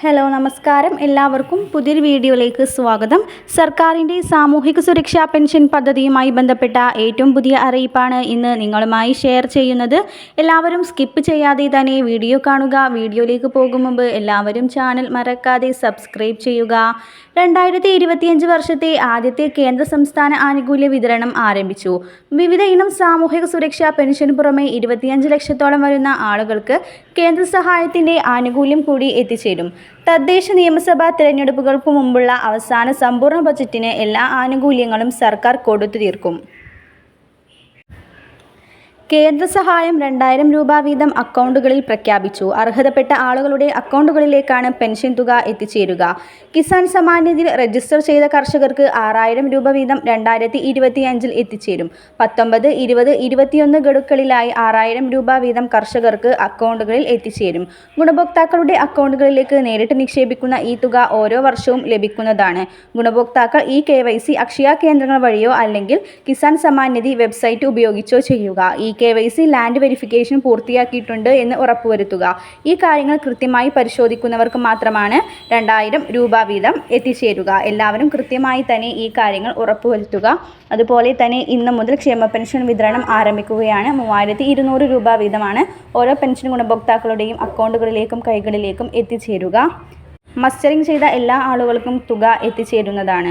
Hello നമസ്കാരം. എല്ലാവർക്കും പുതിയൊരു വീഡിയോയിലേക്ക് സ്വാഗതം. സർക്കാരിന്റെ സാമൂഹിക സുരക്ഷാ പെൻഷൻ പദ്ധതിയുമായി ബന്ധപ്പെട്ട ഏറ്റവും പുതിയ അറിയിപ്പാണ് ഇന്ന് നിങ്ങളുമായി ഷെയർ ചെയ്യുന്നത്. എല്ലാവരും സ്കിപ്പ് ചെയ്യാതെ തന്നെ വീഡിയോ കാണുക. വീഡിയോയിലേക്ക് പോകും മുമ്പ് എല്ലാവരും ചാനൽ മറക്കാതെ സബ്സ്ക്രൈബ് ചെയ്യുക. രണ്ടായിരത്തി ഇരുപത്തിയഞ്ച് വർഷത്തെ ആദ്യത്തെ കേന്ദ്ര സംസ്ഥാന ആനുകൂല്യ വിതരണം ആരംഭിച്ചു. വിവിധ ഇനം സാമൂഹിക സുരക്ഷാ പെൻഷന് പുറമെ ഇരുപത്തിയഞ്ച് ലക്ഷത്തോളം വരുന്ന ആളുകൾക്ക് കേന്ദ്ര സഹായത്തിന്റെ ആനുകൂല്യം കൂടി എത്തിച്ചേരും. തദ്ദേശ നിയമസഭാ തിരഞ്ഞെടുപ്പുകൾക്ക് മുമ്പുള്ള അവസാന സമ്പൂർണ ബജറ്റിന് എല്ലാ ആനുകൂല്യങ്ങളും സർക്കാർ കൊടുത്തു തീർക്കും കേന്ദ്ര സഹായം രണ്ടായിരം രൂപ വീതം അക്കൗണ്ടുകളിൽ പ്രഖ്യാപിച്ചു. അർഹതപ്പെട്ട ആളുകളുടെ അക്കൗണ്ടുകളിലേക്കാണ് പെൻഷൻ തുക എത്തിച്ചേരുക. കിസാൻ സമ്മാൻ രജിസ്റ്റർ ചെയ്ത കർഷകർക്ക് ആറായിരം രൂപ വീതം രണ്ടായിരത്തി ഇരുപത്തിയഞ്ചിൽ എത്തിച്ചേരും. പത്തൊമ്പത് ഇരുപത് ഇരുപത്തിയൊന്ന് ഗഡുക്കളിലായി ആറായിരം രൂപ വീതം കർഷകർക്ക് അക്കൗണ്ടുകളിൽ എത്തിച്ചേരും. ഗുണഭോക്താക്കളുടെ അക്കൗണ്ടുകളിലേക്ക് നേരിട്ട് നിക്ഷേപിക്കുന്ന ഈ തുക ഓരോ വർഷവും ലഭിക്കുന്നതാണ്. ഗുണഭോക്താക്കൾ ഈ കെ അക്ഷയ കേന്ദ്രങ്ങൾ വഴിയോ അല്ലെങ്കിൽ കിസാൻ സമ്മാൻ നിധി വെബ്സൈറ്റ് ഉപയോഗിച്ചോ ചെയ്യുക. ഈ K Y C land verification പൂർത്തിയാക്കിയിട്ടുണ്ട് എന്ന് ഉറപ്പുവരുത്തുക. ഈ കാര്യങ്ങൾ കൃത്യമായി പരിശോധിക്കുന്നവർക്ക് മാത്രമാണ് രണ്ടായിരം രൂപ വീതം എത്തിച്ചേരുക. എല്ലാവരും കൃത്യമായി തന്നെ ഈ കാര്യങ്ങൾ ഉറപ്പുവരുത്തുക. അതുപോലെ തന്നെ ഇന്ന് മുതൽ ക്ഷേമ പെൻഷൻ വിതരണം ആരംഭിക്കുകയാണ്. മൂവായിരത്തി ഇരുന്നൂറ് രൂപ വീതമാണ് ഓരോ പെൻഷൻ ഗുണഭോക്താക്കളുടെയും അക്കൗണ്ടുകളിലേക്കും കൈകളിലേക്കും എത്തിച്ചേരുക. മസ്റ്ററിംഗ് ചെയ്ത എല്ലാ ആളുകൾക്കും തുക എത്തിച്ചേരുന്നതാണ്.